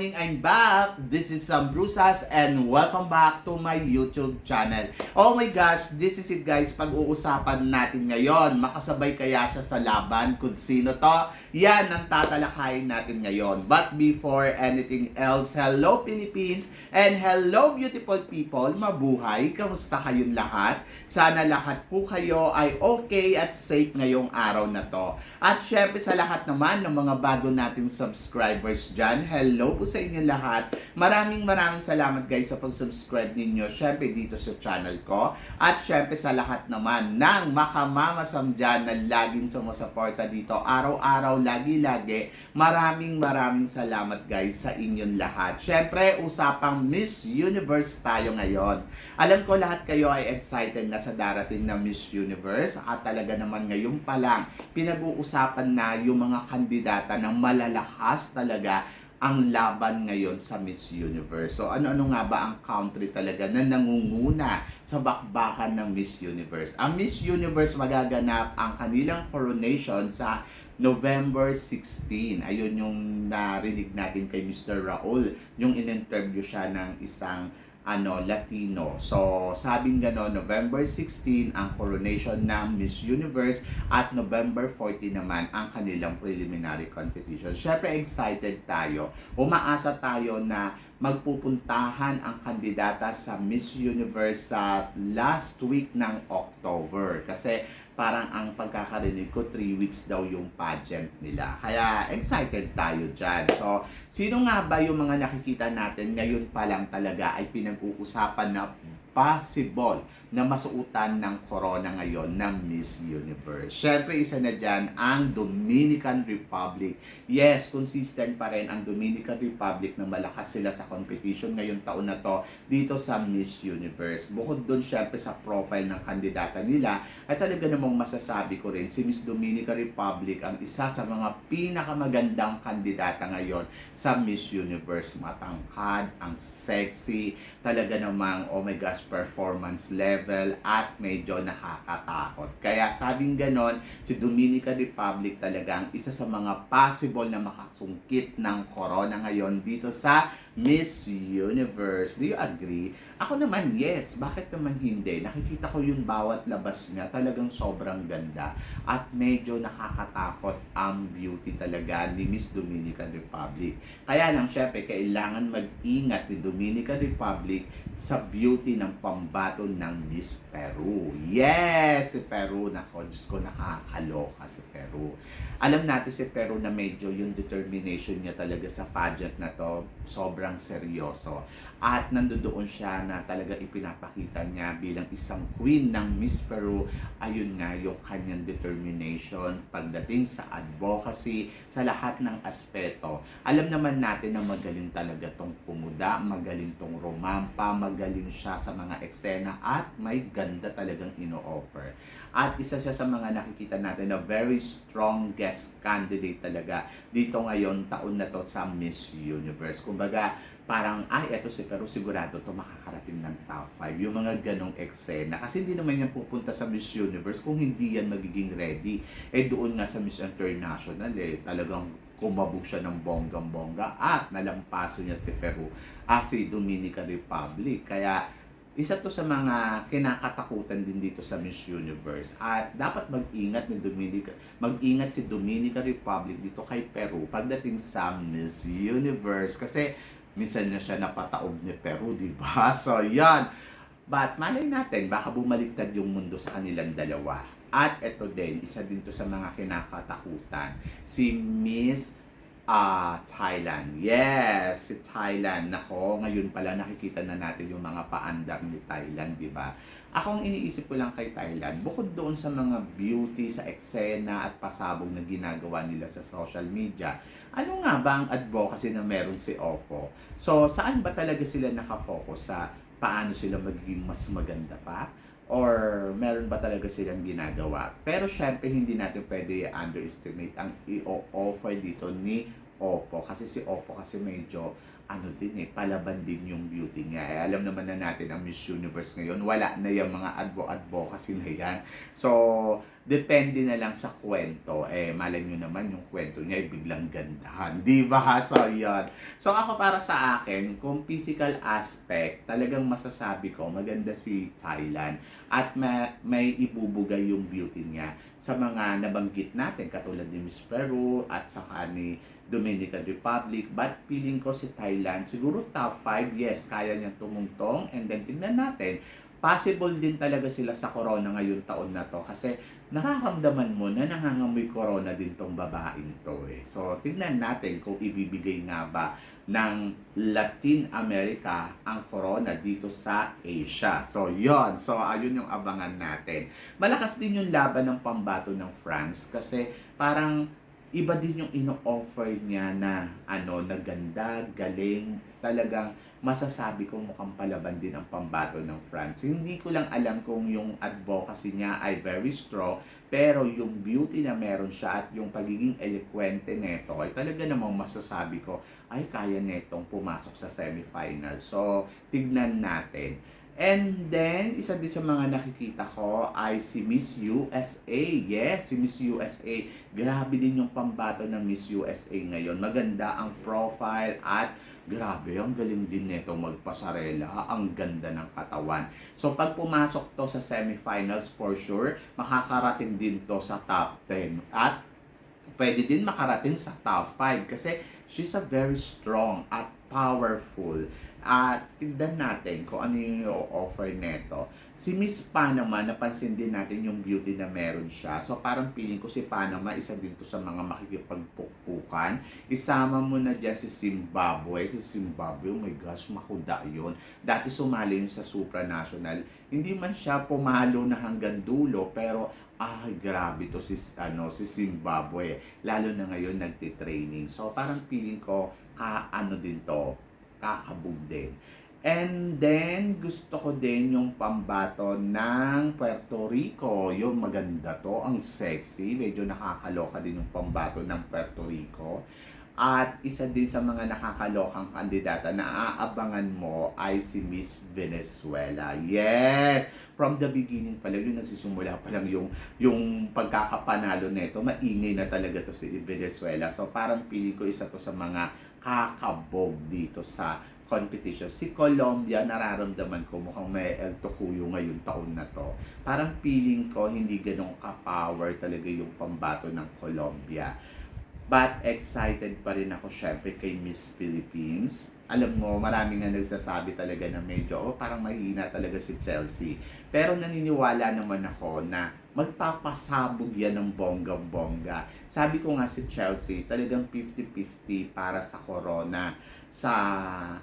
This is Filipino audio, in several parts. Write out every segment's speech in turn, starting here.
morning, I'm back! This is Sam Brusas and welcome back to my YouTube channel. Oh my gosh, this is it guys, pag-uusapan natin ngayon. Makasabay kaya siya sa laban kung sino to? Yan ang tatalakayin natin ngayon. But before anything else, hello Philippines and hello beautiful people! Mabuhay! Kamusta kayong lahat? Sana lahat po kayo ay okay at safe ngayong araw na to. At syempre sa lahat naman ng mga bago nating subscribers dyan, hello po sa inyo lahat. Maraming maraming salamat guys sa pag-subscribe ninyo syempre dito sa channel ko. At syempre sa lahat naman ng makamamasam dyan na laging sumusuporta dito araw-araw, lagi-lagi. Maraming maraming salamat guys sa inyong lahat. Syempre, usapang Miss Universe tayo ngayon. Alam ko lahat kayo ay excited na sa darating na Miss Universe at talaga naman ngayon pa lang pinag-uusapan na yung mga kandidata ng malalakas talaga ang laban ngayon sa Miss Universe. So ano-ano nga ba ang country talaga na nangunguna sa bakbakan ng Miss Universe? Ang Miss Universe magaganap ang kanilang coronation sa November 16. Ayun yung narinig natin kay Mr. Raul, yung in-interview siya ng isang ano Latino. So, sabing gano'n, November 16 ang coronation ng Miss Universe at November 14 naman ang kanilang preliminary competition. Syempre excited tayo. Umaasa tayo na magpupuntahan ang kandidata sa Miss Universe sa last week ng October. Kasi parang ang pagkakarinig ko, 3 weeks daw yung pageant nila. Kaya excited tayo dyan. So, sino nga ba yung mga nakikita natin ngayon pa lang talaga ay pinag-uusapan na possible na masuutan ng corona ngayon ng Miss Universe. Siyempre, isa na dyan ang Dominican Republic. Yes, consistent pa rin ang Dominican Republic na malakas sila sa competition ngayong taon na to dito sa Miss Universe. Bukod dun, syempre, sa profile ng kandidata nila, ay talaga namang masasabi ko rin, si Miss Dominican Republic ang isa sa mga pinakamagandang kandidata ngayon sa Miss Universe. Matangkad, ang sexy, talaga namang, oh my gosh, performance level at medyo nakakatakot. Kaya sabing ganon, si Dominican Republic talaga ang isa sa mga possible na makasungkit ng corona ngayon dito sa Miss Universe. Do you agree? Ako naman, yes. Bakit naman hindi? Nakikita ko yung bawat labas niya. Talagang sobrang ganda. At medyo nakakatakot ang beauty talaga ni Miss Dominican Republic. Kaya lang, syempre, kailangan mag-ingat ni Dominican Republic sa beauty ng pambato ng Miss Peru. Yes! Si Peru, nako, Diyos ko, nakakaloka si Peru. Alam natin si Peru na medyo yung determination niya talaga sa pageant na to, sobrang seryoso. At nandoon siya na talaga ipinapakita niya bilang isang queen ng Miss Peru, ayun nga yung kanyang determination pagdating sa advocacy, sa lahat ng aspeto. Alam naman natin na magaling talaga tong pumuda, magaling tong romampa, magaling siya sa mga eksena at may ganda talagang ino-offer. At isa siya sa mga nakikita natin na very strong guest candidate talaga dito ngayon taon na to sa Miss Universe. Kumbaga, parang, ay, eto si Pero sigurado to makakarating ng top 5. Yung mga ganong eksena. Kasi hindi naman yan pupunta sa Miss Universe kung hindi yan magiging ready. Eh doon nga sa Miss International, eh, talagang kumabog siya ng bonggang-bongga at nalampaso niya si Peru at si Dominican Republic. Kaya isa to sa mga kinakatakutan din dito sa Miss Universe. At dapat mag-ingat ni Dominica, mag-ingat si Dominican Republic dito kay Peru pagdating sa Miss Universe kasi minsan na siya napataob ni Peru, di ba? So, yan. But malay natin, baka bumaliktad yung mundo sa kanilang dalawa. At ito din, isa din to sa mga kinakatakutan. Si Miss ah Thailand. Yes, si Thailand. Nako, ngayon pala nakikita na natin yung mga paandar ni Thailand, di ba? Ako ang iniisip ko lang kay Thailand, bukod doon sa mga beauty, sa eksena at pasabog na ginagawa nila sa social media, ano nga ba ang advocacy na meron si Oppo? So, saan ba talaga sila nakafocus sa paano sila magiging mas maganda pa? Or meron ba talaga silang ginagawa? Pero syempre, hindi natin pwede underestimate ang i-offer dito ni Oppo. Kasi si Oppo kasi medyo ano din eh, palaban din yung beauty niya. Eh, alam naman na natin ang Miss Universe ngayon, wala na yung mga advo-advocacy na yan. So, depende na lang sa kwento. Eh, malay nyo naman yung kwento niya ay biglang gandahan. Di ba? So, yun. So, ako para sa akin, kung physical aspect, talagang masasabi ko, maganda si Thailand. At may, may ibubugay yung beauty niya sa mga nabanggit natin, katulad ni Miss Peru at saka ni Dominican Republic. But feeling ko si Thailand, siguro top 5, yes, kaya niyang tumungtong. And then, tingnan natin, possible din talaga sila sa corona ngayon taon na to kasi nararamdaman mo na nangangamoy corona din tong babaeng to eh. So, tingnan natin kung ibibigay nga ba ng Latin America ang corona dito sa Asia. So, yon So, ayun yung abangan natin. Malakas din yung laban ng pambato ng France kasi parang iba din yung ino-offer niya na ano, na ganda, galing, talagang masasabi ko mukhang palaban din ang pambato ng France. Hindi ko lang alam kung yung advocacy niya ay very strong, pero yung beauty na meron siya at yung pagiging eloquente neto ay talaga namang masasabi ko ay kaya netong pumasok sa semifinal. So, tignan natin. And then, isa din sa mga nakikita ko ay si Miss USA. Yes, si Miss USA. Grabe din yung pambato ng Miss USA ngayon. Maganda ang profile at grabe, ang galing din nito magpasarela. Ang ganda ng katawan. So, pag pumasok to sa semifinals, for sure, makakarating din to sa top 10. At pwede din makarating sa top 5 kasi she's a very strong at powerful. At tignan natin kung ano yung offer neto. Si Miss Panama, napansin din natin yung beauty na meron siya. So parang feeling ko si Panama, isa din to sa mga makikipagpukpukan. Isama mo na dyan si Zimbabwe. Si Zimbabwe, oh my gosh, makuda yun. Dati sumali yun sa supranational. Hindi man siya pumalo na hanggang dulo, pero ay grabe to si ano si Zimbabwe lalo na ngayon nagti-training so parang feeling ko ka ano din to kakabog din and then gusto ko din yung pambato ng Puerto Rico yung maganda to ang sexy medyo nakakaloka din yung pambato ng Puerto Rico at isa din sa mga nakakalokang kandidata na aabangan mo ay si Miss Venezuela. Yes! From the beginning pa lang, yung nagsisimula pa lang yung, yung pagkakapanalo nito, maingay na talaga to si Venezuela. So parang pili ko isa to sa mga kakabog dito sa competition. Si Colombia, nararamdaman ko mukhang may El Tocuyo ngayon taon na to. Parang feeling ko hindi ganun ka-power talaga yung pambato ng Colombia. But excited pa rin ako syempre kay Miss Philippines. Alam mo, marami nga nagsasabi talaga na medyo, oh, parang mahina talaga si Chelsea. Pero naniniwala naman ako na magpapasabog yan ng bonggang-bongga. Sabi ko nga si Chelsea, talagang 50-50 para sa Corona. Sa,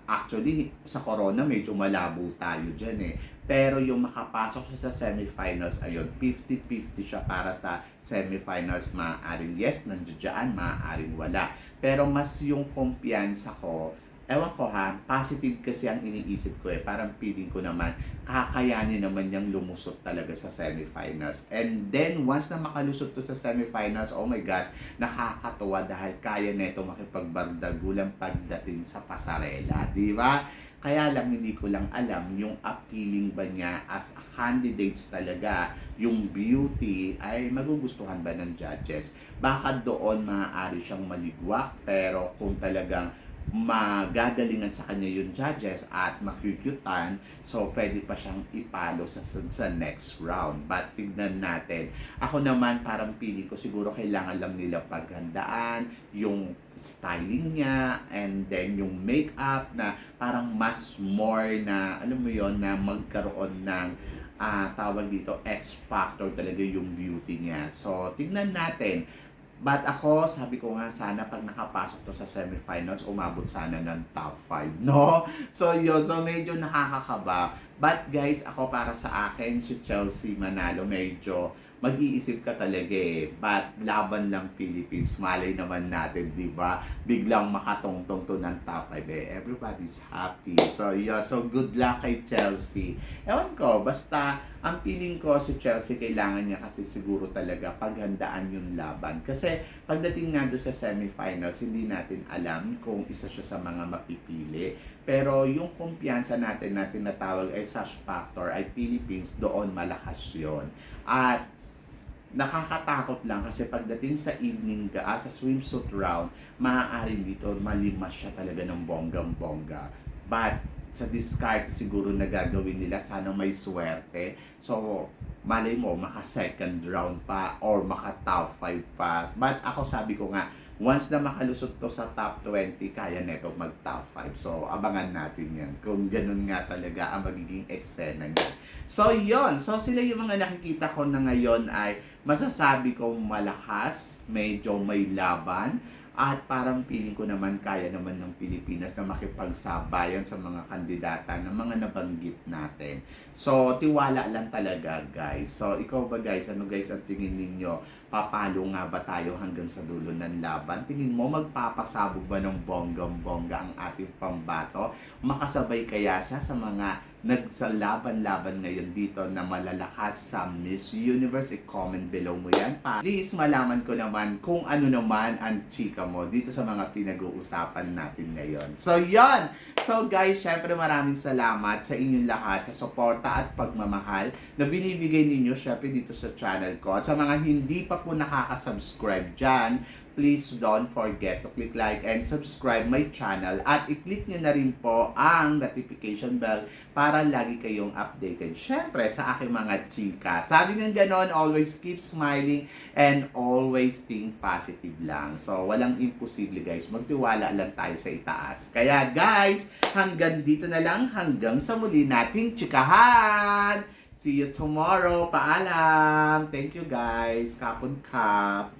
actually, sa Corona medyo malabo tayo dyan eh. Pero yung makapasok siya sa semifinals, ayun, 50-50 siya para sa semifinals. Maaaring yes, nandiyan, maaaring wala. Pero mas yung kumpiyansa ko, ewan ko ha, positive kasi ang iniisip ko eh. Parang feeling ko naman, kakayanin naman niyang lumusot talaga sa semifinals. And then, once na makalusot to sa semifinals, oh my gosh, nakakatuwa dahil kaya nito makipagbardagulang pagdating sa pasarela. Di ba? Kaya lang hindi ko lang alam yung appealing ba niya as a candidates talaga, yung beauty ay magugustuhan ba ng judges. Baka doon maaari siyang maligwak pero kung talagang magagalingan sa kanya yung judges at makukutan, so pwede pa siyang ipalo sa, sa next round. But tignan natin. Ako naman, parang pili ko siguro kailangan lang nila paghandaan, yung styling niya, and then yung makeup na parang mas more na, alam mo yon na magkaroon ng ah tawag dito, X factor talaga yung beauty niya. So, tignan natin But ako, sabi ko nga, sana pag nakapasok to sa semifinals, umabot sana ng top 5, no? So yun, so medyo nakakakaba. But guys, ako para sa akin, si Chelsea Manalo, medyo mag-iisip ka talaga eh, but laban lang Philippines, malay naman natin, di ba? Biglang makatongtong to ng top 5 eh, everybody's happy. So, yun. So, good luck kay Chelsea. Ewan ko, basta ang feeling ko si Chelsea kailangan niya kasi siguro talaga paghandaan yung laban. Kasi pagdating nga doon sa semifinals, hindi natin alam kung isa siya sa mga mapipili. Pero yung kumpiyansa natin na tinatawag ay such factor ay Philippines, doon malakas yon At nakakatakot lang kasi pagdating sa evening ga, ah, sa swimsuit round, maaaring dito malimas siya talaga ng bonggang-bongga. But sa discard siguro na gagawin nila, sana may swerte. So, malay mo, maka second round pa or maka top 5 pa. But ako sabi ko nga, once na makalusot to sa top 20, kaya neto mag top 5. So, abangan natin yan. Kung ganun nga talaga ang magiging eksena niya. So, yon So, sila yung mga nakikita ko na ngayon ay masasabi ko malakas, medyo may laban, at parang feeling ko naman kaya naman ng Pilipinas na makipagsabayan sa mga kandidata ng mga nabanggit natin. So, tiwala lang talaga guys. So, ikaw ba guys, ano guys ang tingin ninyo? Papalo nga ba tayo hanggang sa dulo ng laban? Tingin mo magpapasabog ba ng bonggang-bongga ang ating pambato? Makasabay kaya siya sa mga nagsalaban-laban ngayon dito na malalakas sa Miss Universe? I-comment below mo yan. Please malaman ko naman kung ano naman ang chika mo dito sa mga pinag-uusapan natin ngayon. So, yon So, guys, syempre maraming salamat sa inyong lahat sa suporta at pagmamahal na binibigay ninyo syempre dito sa channel ko. At sa mga hindi pa po nakaka-subscribe dyan, please don't forget to click like and subscribe my channel at i-click nyo na rin po ang notification bell para lagi kayong updated. Syempre, sa aking mga chika. Sabi ng ganon, always keep smiling and always think positive lang. So, walang imposible guys. Magtiwala lang tayo sa itaas. Kaya guys, hanggang dito na lang. Hanggang sa muli nating chikahan! See you tomorrow. Paalam! Thank you guys. Kapon kap.